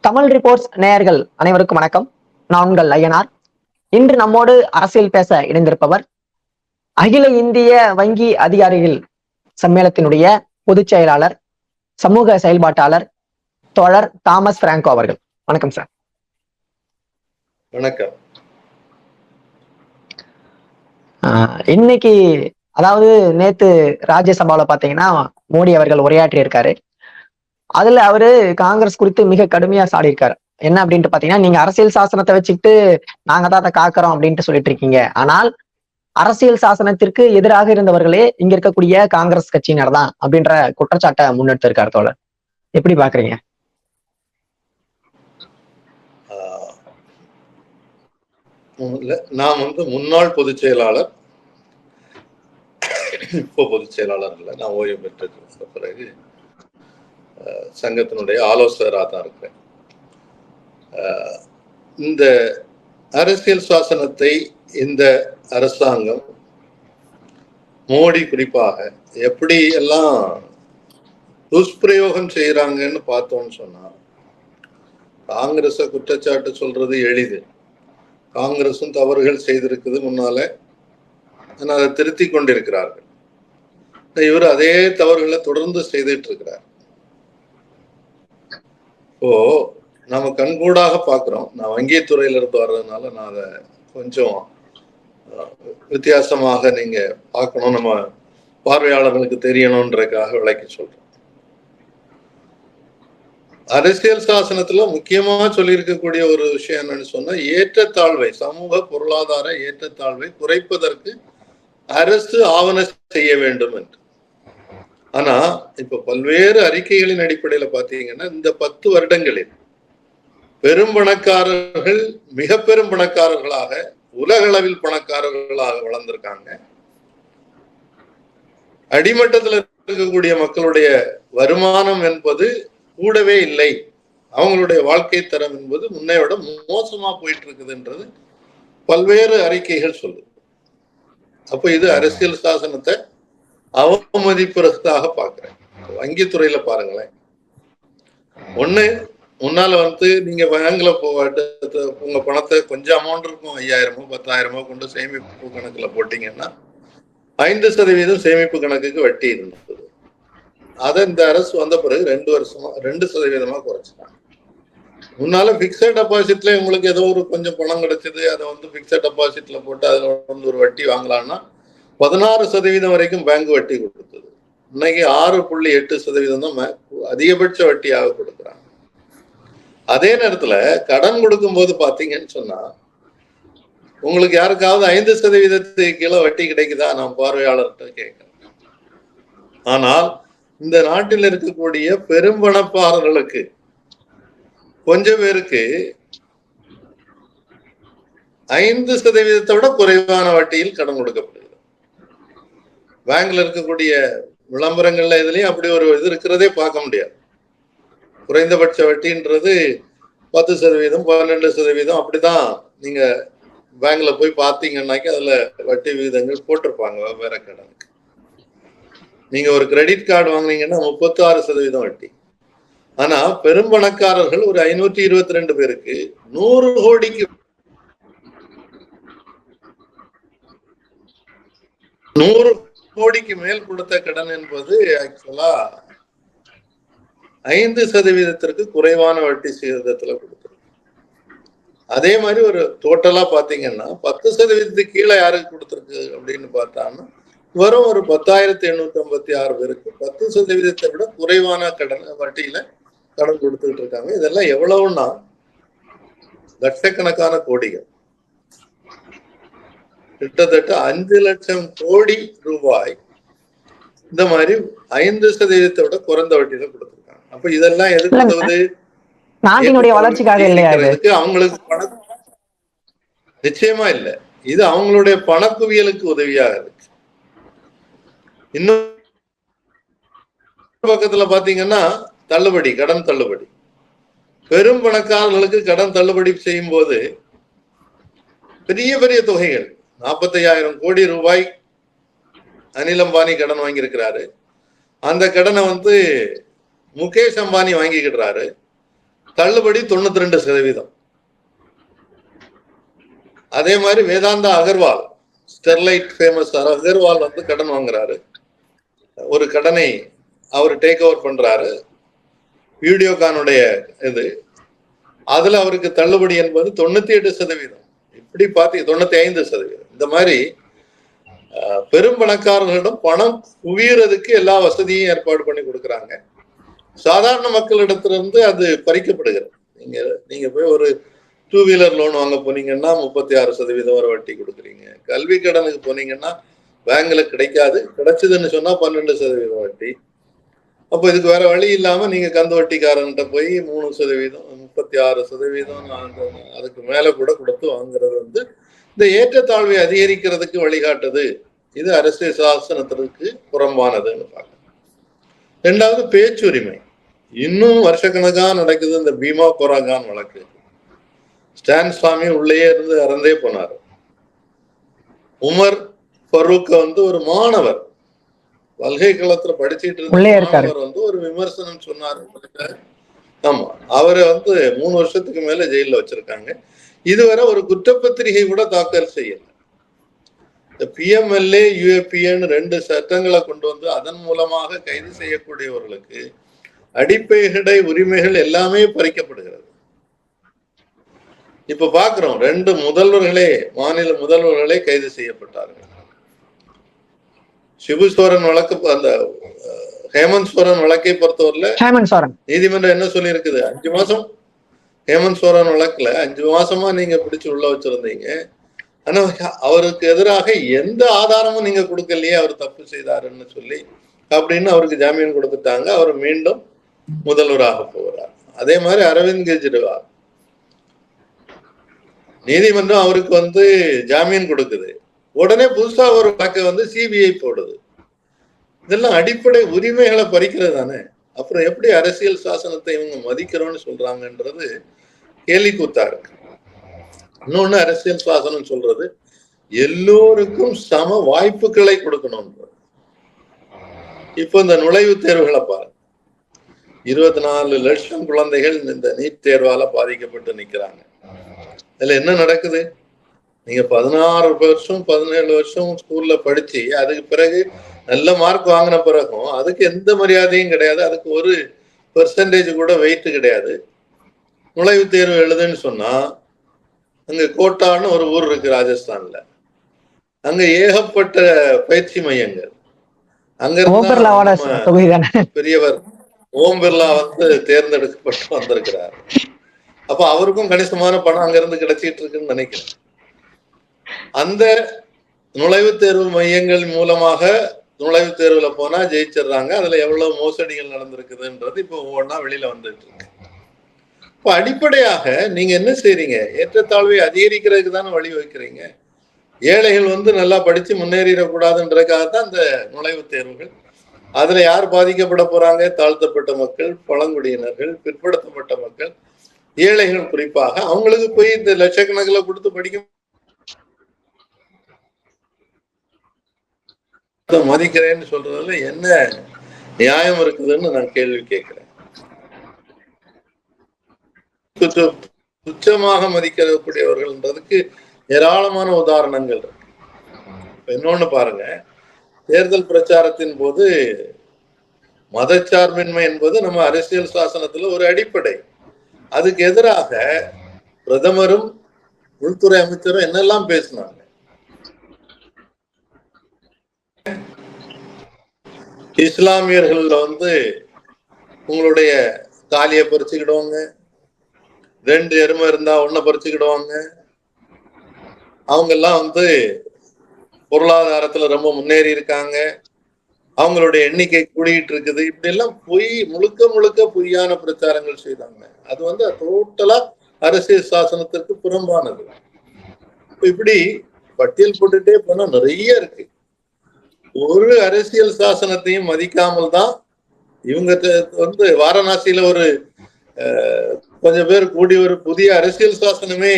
Tamil reports நேயர்கள் அனைவருக்கும் வணக்கம். நான் உங்கள் ஐயனார். இன்று நம்மோடு அரசியல் பேச இணைந்திருப்பவர் அகில இந்திய வங்கி அதிகாரிகள் சம்மேளத்தினுடைய பொதுச் செயலாளர் சமூக செயல்பாட்டாளர் தோழர் தாமஸ் பிராங்கோ அவர்கள். வணக்கம் சார். வணக்கம். இன்னைக்கு அதாவது நேத்து ராஜ்யசபால பாத்தீங்கன்னா மோடி அவர்கள் உரையாற்றி இருக்காரு அதுல அவரு காங்கிரஸ் குறித்து மிக கடுமையா சாடி இருக்காரு என்ன அப்படின்ட்டு பாத்தீங்கன்னா நீங்க அரசியல் சாசனத்தை வச்சுக்கிட்டு நாங்க தான் அதை காக்கிறோம் அப்படின்ட்டு சொல்லிட்டு இருக்கீங்க ஆனால் அரசியல் சாசனத்திற்கு எதிராக இருந்தவர்களே இங்க இருக்கக்கூடிய காங்கிரஸ் கட்சியினர் தான் அப்படின்ற குற்றச்சாட்டை முன்னெடுத்திருக்காரு தோழர். எப்படி பாக்குறீங்க? நான் வந்து முன்னாள் பொதுச் செயலாளர் இப்போ பொதுச் செயலாளர் நான் ஓய்வு பெற்ற பிறகு சங்கத்தினுடைய ஆலோசகராக தான் இருக்கிறேன். ஆஹ், இந்த அரசியல் சாசனத்தை இந்த அரசாங்கம் மோடி குறிப்பாக எப்படி எல்லாம் துஷ்பிரயோகம் செய்யறாங்கன்னு பார்த்தோம்னு சொன்னா காங்கிரஸை குற்றச்சாட்டு சொல்றது எளிது. காங்கிரசும் தவறுகள் செய்திருக்குது முன்னால. ஆனா அதை திருத்தி கொண்டிருக்கிறார்கள். இவர் அதே தவறுகளை தொடர்ந்து செய்துட்டு இருக்கிறார் இப்போ நம்ம கண்கூடாக பாக்குறோம் நான் வங்கித்துறையில இருந்து வர்றதுனால நான் அதை கொஞ்சம் வித்தியாசமாக நீங்க பார்க்கணும். நம்ம பார்வையாளர்களுக்கு தெரியணுன்றதுக்காக விளக்கி சொல்றேன் அரசியல் சாசனத்துல முக்கியமா சொல்லியிருக்கக்கூடிய ஒரு விஷயம் என்னன்னு சொன்னா ஏற்றத்தாழ்வை சமூக பொருளாதார ஏற்றத்தாழ்வை குறைப்பதற்கு அரசு ஆவண செய்ய வேண்டும் என்று. ஆனா இப்ப பல்வேறு அறிக்கைகளின் அடிப்படையில பாத்தீங்கன்னா இந்த பத்து வருடங்களில் பெரும் பணக்காரர்கள் மிக பெரும் பணக்காரர்களாக உலகளவில் பணக்காரர்களாக வளர்ந்திருக்காங்க. அடிமட்டத்தில் இருக்கக்கூடிய மக்களுடைய வருமானம் என்பது கூடவே இல்லை. அவங்களுடைய வாழ்க்கை தரம் என்பது முன்னையோட மோசமா போயிட்டு இருக்குதுன்றது பல்வேறு அறிக்கைகள் சொல்லுது. அப்ப இது அரசியல் சாசனத்தை அவமதிப்புறதாக பாக்குறேன் வங்கித்துறையில பாருங்களேன். ஒண்ணு முன்னால வந்து நீங்க பேங்க்ல போவாட்டு உங்க பணத்தை கொஞ்சம் அமௌண்ட் இருக்கும் ஐயாயிரமோ பத்தாயிரமோ கொண்டு சேமிப்பு கணக்குல போட்டீங்கன்னா ஐந்து சதவீதம் சேமிப்பு கணக்குக்கு வட்டி இருந்தது. அதை இந்த அரசு வந்த பிறகு ரெண்டு வருஷமா ரெண்டு சதவீதமா குறைச்சிட்டாங்க. முன்னால பிக்சட் டெபாசிட்ல உங்களுக்கு ஏதோ ஒரு கொஞ்சம் பணம் கிடைச்சது அதை வந்து பிக்சட் டெபாசிட்ல போட்டு அதுல வந்து ஒரு வட்டி வாங்கலாம்னா பதினாறு சதவீதம் வரைக்கும் பேங்க் வட்டி கொடுத்தது. இன்னைக்கு ஆறு புள்ளி எட்டு சதவீதம் தான் அதிகபட்ச வட்டியாக கொடுக்குறாங்க. அதே நேரத்துல கடன் கொடுக்கும்போது பாத்தீங்கன்னு சொன்னா உங்களுக்கு யாருக்காவது ஐந்து சதவீதத்துக்கு கீழே வட்டி கிடைக்குதா? நான் பார்வையாளர்கிட்ட கேட்கிறேன். ஆனால் இந்த நாட்டில் இருக்கக்கூடிய பெரும் பணப்பாளர்களுக்கு கொஞ்சம் பேருக்கு ஐந்து சதவீதத்தை விட குறைவான வட்டியில் கடன் கொடுக்கப்படும். பேங்க்ல இருக்கக்கூடிய விளம்பரங்கள்ல இதுலயும் அப்படி ஒரு இது இருக்கிறதே பார்க்க முடியாது. குறைந்தபட்ச வட்டின்றது பத்து சதவீதம் பன்னெண்டு சதவீதம் அப்படிதான் நீங்க பேங்க்ல போய் பார்த்தீங்கன்னாக்கி அதுல வட்டி விகிதங்கள் போட்டிருப்பாங்க வெவ்வேறு கடனுக்கு நீங்க ஒரு கிரெடிட் கார்டு வாங்குனீங்கன்னா முப்பத்தி ஆறு சதவீதம் வட்டி. ஆனா பெரும்பணக்காரர்கள் ஒரு ஐநூத்தி இருபத்தி ரெண்டு பேருக்கு நூறு கோடிக்கு நூறு கோடிக்கு மேல் கொடுத்த கடன் என்பது ஆக்சுவலா ஐந்து சதவீதத்திற்கு குறைவான வட்டி சீதத்துல கொடுத்துருக்கு. அதே மாதிரி ஒரு டோட்டலா பாத்தீங்கன்னா பத்து சதவீதத்துக்கு கீழே யாருக்கு கொடுத்துருக்கு அப்படின்னு பார்த்தான்னா வெறும் ஒரு பத்தாயிரத்தி எண்ணூத்தி ஐம்பத்தி ஆறு பேருக்கு பத்து சதவீதத்தை விட குறைவான கடன் வட்டியில கடன் கொடுத்துக்கிட்டு இருக்காங்க. இதெல்லாம் எவ்வளவுன்னா லட்சக்கணக்கான கோடிகள். கிட்டத்தட்ட அஞ்சு லட்சம் கோடி ரூபாய் இந்த மாதிரி ஐந்து சதவீதத்தை விட குறைந்த வட்டியில கொடுத்துருக்காங்க. அப்ப இதெல்லாம். உதவுது நாட்டினுடைய வளர்ச்சிக்காக இல்லையா அவங்களுக்கு பண நிச்சயமா இல்ல. இது அவங்களுடைய பணக்குவியலுக்கு உதவியாக இருக்கு. இன்னும் பக்கத்துல பாத்தீங்கன்னா தள்ளுபடி கடன் தள்ளுபடி. பெரும் பணக்காரர்களுக்கு கடன் தள்ளுபடி செய்யும் போது பெரிய பெரிய தொகைகள் நாற்பத்தையாயிரம் கோடி ரூபாய் அனில் அம்பானி கடன் வாங்கியிருக்கிறாரு. அந்த கடனை வந்து முகேஷ் அம்பானி வாங்கிக்கிடுறாரு. தள்ளுபடி தொண்ணூத்தி ரெண்டு சதவீதம். அதே மாதிரி வேதாந்தா அகர்வால் ஸ்டெர்லைட் ஃபேமஸ் அகர்வால் வந்து கடன் வாங்குறாரு. ஒரு கடனை அவர் டேக் ஓவர் பண்றாரு. வீடியோகானுடைய இது. அதுல அவருக்கு தள்ளுபடி என்பது தொண்ணூத்தி எட்டு சதவீதம். இப்படி பார்த்து தொண்ணூத்தி ஐந்து சதவீதம். இந்த மாதிரி பெரும் பணக்காரர்களிடம் பணம் குவியறதுக்கு எல்லா வசதியும் ஏற்பாடு பண்ணி கொடுக்குறாங்க. சாதாரண மக்களிடத்திலிருந்து அது பறிக்கப்படுகிறது. நீங்க நீங்க போய் ஒரு டூ வீலர் லோன் வாங்க போனீங்கன்னா முப்பத்தி ஆறு சதவீதம் வரை வட்டி கொடுக்குறீங்க. கல்வி கடனுக்கு போனீங்கன்னா பேங்க்ல கிடைக்காது. கிடைச்சதுன்னு சொன்னா பன்னெண்டு சதவீதம் வட்டி. அப்போ இதுக்கு வேற வழி இல்லாம நீங்க கந்து வட்டிக்காரன்கிட்ட போய் மூணு சதவீதம் முப்பத்தி ஆறு சதவீதம் அதுக்கு மேல கூட கொடுத்து வாங்குறது வந்து இந்த ஏற்றத்தாழ்வை அதிகரிக்கிறதுக்கு வழிகாட்டுது. இது அரசியல் சாசனத்திற்கு புறம்பானதுன்னு பார்க்கணும் ரெண்டாவது பேச்சுரிமை. இன்னும் வருஷக்கணக்கா நடக்குது இந்த பீமா கொராகான் வழக்கு. ஸ்டான் சுவாமி உள்ளேயே இருந்து இறந்தே போனார். உமர் ஃபரூக் வந்து ஒரு மாணவர். பல்கலைக்கழகத்துல படிச்சிட்டு இருந்த உள்ளே இருக்காரு. மாணவர் வந்து ஒரு விமர்சனம் சொன்னாரு. ஆமா. அவரை வந்து மூணு வருஷத்துக்கு மேல ஜெயில வச்சிருக்காங்க. இதுவரை ஒரு குற்றப்பத்திரிகை கூட தாக்கல் செய்யல. இந்த பிஎம்எல்ஏ யூஏபிஏன்னு ரெண்டு சட்டங்களை கொண்டு வந்து அதன் மூலமாக கைது செய்யக்கூடியவர்களுக்கு அடிப்படை உரிமைகள் எல்லாமே பறிக்கப்படுகிறது. இப்ப பாக்குறோம் ரெண்டு முதல்வர்களே மாநில முதல்வர்களே கைது செய்யப்பட்டார்கள். சிபு சோரன் வழக்கு அந்த ஹேமந்த் சோரன் வழக்கை பொறுத்தவரையில நீதிமன்றம் என்ன சொல்லி இருக்குது அஞ்சு மாசம்? ஹேமந்த் சோரன் வழக்குல அஞ்சு மாசமா நீங்க பிடிச்சு உள்ள வச்சிருந்தீங்க. ஆனா அவருக்கு எதிராக எந்த ஆதாரமும் நீங்க கொடுக்கலையே அவர் தப்பு செய்தாருன்னு சொல்லி அப்படின்னு அவருக்கு ஜாமீன் கொடுத்துட்டாங்க. அவர் மீண்டும் முதல்வராக போகிறார். அதே மாதிரி அரவிந்த் கெஜ்ரிவால். நீதிமன்றம் அவருக்கு வந்து ஜாமீன் கொடுக்குது. உடனே புதுசா ஒரு வழக்கை வந்து சிபிஐ போடுது. இதெல்லாம் அடிப்படை உரிமைகளை பறிக்கிறது தானே? அப்புறம் எப்படி அரசியல் சாசனத்தை இவங்க மதிக்கிறோம்னு சொல்றாங்கன்றது கேலி கூத்தா இருக்கு இன்னொன்னு அரசியல் சாசனம் சொல்றது எல்லோருக்கும் சம வாய்ப்புகளை கொடுக்கணும்ன்றது. இப்போ இந்த நுழைவுத் தேர்வுகளை பாருங்க. இருபத்தி நாலு லட்சம் குழந்தைகள் இந்த நீட் தேர்வால பாதிக்கப்பட்டு நிக்கிறாங்க. இதுல என்ன நடக்குது? நீங்க பதினாறு வருஷம் பதினேழு வருஷம் ஸ்கூல்ல படிச்சு அதுக்கு பிறகு நல்ல மார்க் வாங்கின பிறகும் அதுக்கு எந்த மரியாதையும் கிடையாது. அதுக்கு ஒரு பெர்சன்டேஜ் கூட வெயிட் கிடையாது. நுழைவுத் தேர்வு எழுதுன்னு சொன்னா அங்க கோட்டான்னு ஒரு ஊர் இருக்கு ராஜஸ்தான்ல. அங்க ஏகப்பட்ட பயிற்சி மையங்கள். அங்க பெரியவர் ஓம் பிர்லா வந்து தேர்ந்தெடுக்கப்பட்டு வந்திருக்கிறார். அப்ப அவருக்கும் கணிசமான பணம் அங்க இருந்து கிடைச்சிட்டு இருக்குன்னு நினைக்கிறேன். அந்த நுழைவுத் தேர்வு மையங்கள் மூலமாக நுழைவுத் தேர்வுல போனா ஜெயிச்சிடுறாங்க. அதுல எவ்வளவு மோசடிகள் நடந்திருக்குதுன்றது இப்போ ஒவ்வொன்றா வெளியில வந்துட்டு இருக்கு. இப்போ அடிப்படையாக நீங்க என்ன செய்றீங்க? ஏற்றத்தாழ்வை அதிகரிக்கிறதுக்கு தானே வழி வைக்கிறீங்க ஏழைகள் வந்து நல்லா படிச்சு முன்னேறிடக்கூடாதுன்றதுக்காக தான் இந்த நுழைவுத் தேர்வுகள். அதுல யார் பாதிக்கப்பட போறாங்க? தாழ்த்தப்பட்ட மக்கள் பழங்குடியினர்கள் பிற்படுத்தப்பட்ட மக்கள் ஏழைகள் குறிப்பாக அவங்களுக்கு போய் இந்த லட்சக்கணக்கில் கொடுத்து படிக்க மதிக்கிறேன்னு சொல்றதுல என்ன நியாயம் இருக்குதுன்னு நான் கேள்வி கேட்கிறேன். துச்ச- துச்சமாக மதிக்கக்கூடியவர்கள்ன்றதுக்கு ஏராளமான உதாரணங்கள் இருக்கு. இன்னொன்னு பாருங்க. தேர்தல் பிரச்சாரத்தின் போது மதச்சார்பின்மை என்பது நம்ம அரசியல் சாசனத்துல ஒரு அடிப்படை. அதுக்கு எதிராக பிரதமரும் உள்துறை அமைச்சரும் என்னெல்லாம் பேசினாங்க? இஸ்லாமியர்கள் வந்து உங்களுடைய காலியை பறிச்சுக்கிடுவாங்க ரெண்டு எருமை இருந்தா ஒன்ன பறிச்சுக்கிடுவாங்க. அவங்க எல்லாம் வந்து பொருளாதாரத்துல ரொம்ப முன்னேறி இருக்காங்க. அவங்களுடைய எண்ணிக்கை கூடிட்டு இருக்குது. இப்படி எல்லாம் பொய் முழுக்க முழுக்க பொய்யான பிரச்சாரங்கள் செய்தாங்க. அது வந்து டோட்டலா அரசியல் சாசனத்திற்கு புறம்பானது. இப்படி பட்டியல் போட்டுட்டே போனா நிறைய இருக்கு. ஒரு அரசியல் சாசனத்தையும் மதிக்காமல் தான் இவங்க வந்து வாரணாசியில ஒரு அஹ், கொஞ்சம் பேர் கூடி ஒரு புதிய அரசியல் சாசனமே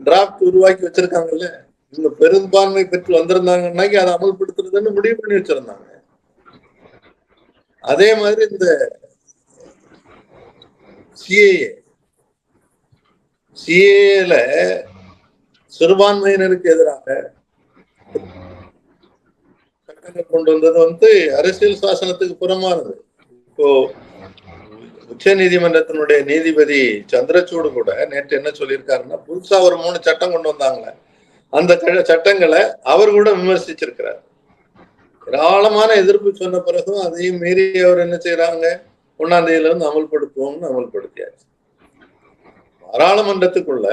டிராப்ட் உருவாக்கி வச்சிருக்காங்கல்ல. இவங்க பெரும்பான்மை பெற்று வந்திருந்தாங்கன்னாக்கி அதை அமல்படுத்துறதுன்னு முடிவு பண்ணி வச்சிருந்தாங்க. அதே மாதிரி இந்த சிஏஏ சிஏல சிறுபான்மையினருக்கு எதிராக சட்டங்கள் கொண்டு வந்தது வந்து அரசியல் சாசனத்துக்கு புறமானது. இப்போ உச்ச நீதிமன்றத்தினுடைய நீதிபதி சந்திரச்சூடு கூட நேற்று என்ன சொல்லியிருக்காருன்னா புதுசா ஒரு மூணு சட்டம் கொண்டு வந்தாங்களே அந்த சட்டங்களை அவர் கூட விமர்சிச்சிருக்கிறார். ஏராளமான எதிர்ப்பு சொன்ன பிறகும் அதையும் மீறி அவர் என்ன செய்யறாங்க ஒன்னாம் தேதியில இருந்து அமல்படுத்துவோம்னு அமல்படுத்தியாச்சு. பாராளுமன்றத்துக்குள்ள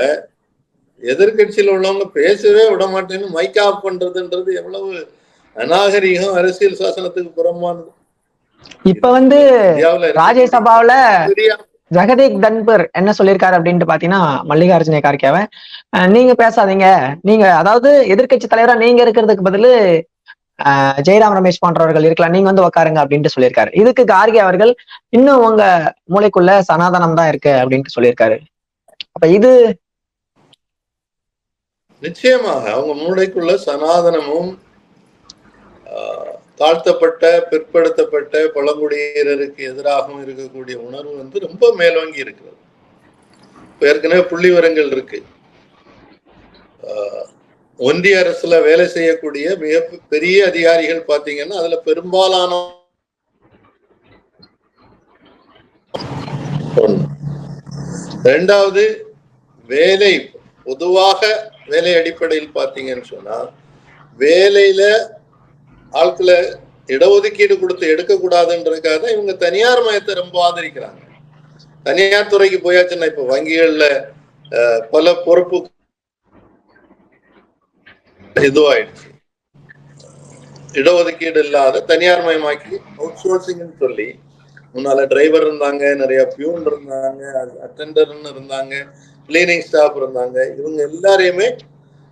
எதிர்கட்சியில் உள்ளவங்க பேசவே விட மாட்டேன்னு மைக் ஆஃப் பண்றதுன்றது எவ்வளவு அநாகரிகம் அரசியல் சாசனத்துக்கு புறமானது இப்ப வந்து ராஜ்யசபாவுல ஜெகதீப் தன்பர் என்ன சொல்லியிருக்காரு அப்படின்ட்டு பாத்தீங்கன்னா மல்லிகார்ஜுன கார்கேவை. நீங்க பேசாதீங்க. நீங்க அதாவது எதிர்க்கட்சி தலைவரா நீங்க இருக்கிறதுக்கு பதிலு ஜெயராம் ரமேஷ் போன்றவர்கள் இருக்கலாம். நீங்க வந்து உட்காருங்க அப்படின்ட்டு சொல்லியிருக்காரு. இதுக்கு கார்கே அவர்கள் இன்னும் உங்க மூளைக்குள்ள சனாதனம் தான் இருக்கு அப்படின்ட்டு சொல்லியிருக்காரு. அப்ப இது நிச்சயமாக அவங்க மூளைக்குள்ள சனாதனமும் தாழ்த்தப்பட்ட பிற்படுத்தப்பட்ட பழங்குடியினருக்கு எதிராகவும் இருக்கக்கூடிய உணர்வு வந்து ரொம்ப மேலோங்கி இருக்கிறது. இப்ப ஏற்கனவே புள்ளி விவரங்கள் இருக்கு. ஆஹ், ஒன்றிய அரசுல வேலை செய்யக்கூடிய மிக பெரிய அதிகாரிகள் பாத்தீங்கன்னா அதுல பெரும்பாலான ரெண்டாவது வேலை பொதுவாக வேலை அடிப்படையில் பார்த்தீங்கன்னு சொன்னா வேலையில ஆட்களை இடஒதுக்கீடு கொடுத்து எடுக்கக்கூடாதுன்றதுக்காக தான் இவங்க தனியார் மயத்தை ரொம்ப ஆதரிக்கிறாங்க. தனியார் துறைக்கு போயாச்சுன்னா இப்ப வங்கிகள்ல பல பொறுப்பு இதுவாயிடுச்சு. இடஒதுக்கீடு இல்லாத தனியார் மயமாக்கி அவுட் சோர்சிங்னு சொல்லி முன்னால டிரைவர் இருந்தாங்க நிறைய பியூன் இருந்தாங்க அட்டெண்டர்னு இருந்தாங்க கிளீனிங் ஸ்டாஃப் இருந்தாங்க இவங்க எல்லாரையுமே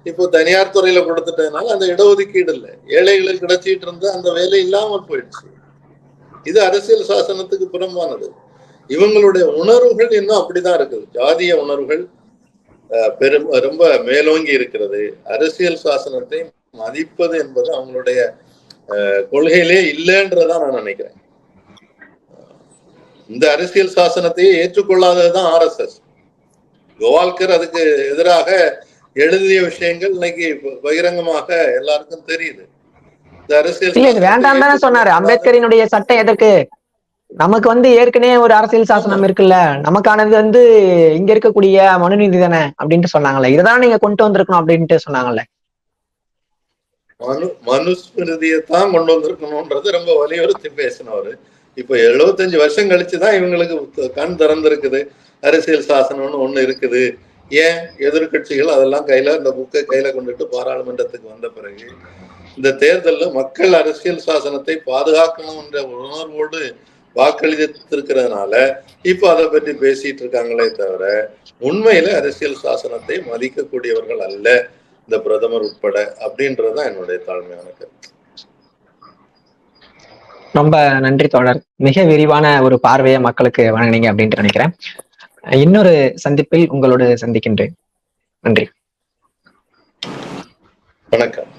இப்போ தனியார் துறையில கொடுத்துட்டதுனால அந்த இடஒதுக்கீடு இல்லை. ஏழைகளுக்கு கிடைச்சிட்டு இருந்த அந்த வேலை இல்லாமல் போயிடுச்சு. இது அரசியல் சாசனத்துக்கு புறம்பானது. இவங்களுடைய உணர்வுகள் இன்னும் அப்படிதான் இருக்குது. ஜாதிய உணர்வுகள் பெரும் ரொம்ப மேலோங்கி இருக்கிறது. அரசியல் சாசனத்தை மதிப்பது என்பது அவங்களுடைய அஹ், கொள்கையிலே இல்லைன்றதான் நான் நினைக்கிறேன். இந்த அரசியல் சாசனத்தையே ஏற்றுக்கொள்ளாததுதான் ஆர்எஸ்எஸ் கோவால்கர் அதுக்கு எதிராக எழுதிய விஷயங்கள் இன்னைக்கு பகிரங்கமாக எல்லாருக்கும் தெரியுது. அரசியல் வேண்டாம் தானே சொன்னாரு. அம்பேத்கரினுடைய சட்டம் எதற்கு நமக்கு வந்து ஏற்கனவே ஒரு அரசியல் சாசனம் இருக்குல்ல. நமக்கானது வந்து இங்க இருக்கக்கூடிய மனுநீதி தானே அப்படின்ட்டு சொன்னாங்கல்ல. இததான் நீங்க கொண்டு வந்திருக்கணும் அப்படின்ட்டு சொன்னாங்கல்ல. மனு மனுஸ்மிருதியைத்தான் கொண்டு வந்திருக்கணும்ன்றது ரொம்ப வலியுறுத்தி பேசினவர். இப்ப 75 வருஷம் கழிச்சுதான் இவங்களுக்கு கண் திறந்திருக்குது. அரசியல் சாசனம்னு ஒண்ணு இருக்குது. ஏன் எதிர்க்கட்சிகள் அதெல்லாம் கையில இந்த புக்கை கையில கொண்டுட்டு பாராளுமன்றத்துக்கு வந்த பிறகு இந்த தேர்தல்ல மக்கள் அரசியல் சாசனத்தை பாதுகாக்கணும் என்ற உணர்வோடு வாக்களித்திருக்கிறதுனால இப்ப அதை பற்றி பேசிட்டு இருக்காங்களே தவிர உண்மையில அரசியல் சாசனத்தை மதிக்கக்கூடியவர்கள் அல்ல இந்த பிரதமர் உட்பட அப்படின்றதுதான் என்னுடைய தாழ்மையான கருத்து. ரொம்ப நன்றி தோழர். மிக விரிவான ஒரு பார்வையை மக்களுக்கு வழங்கினீங்க அப்படின்ட்டு நினைக்கிறேன். இன்னொரு சந்திப்பில் உங்களோடு சந்திக்கின்றேன். நன்றி. வணக்கம்.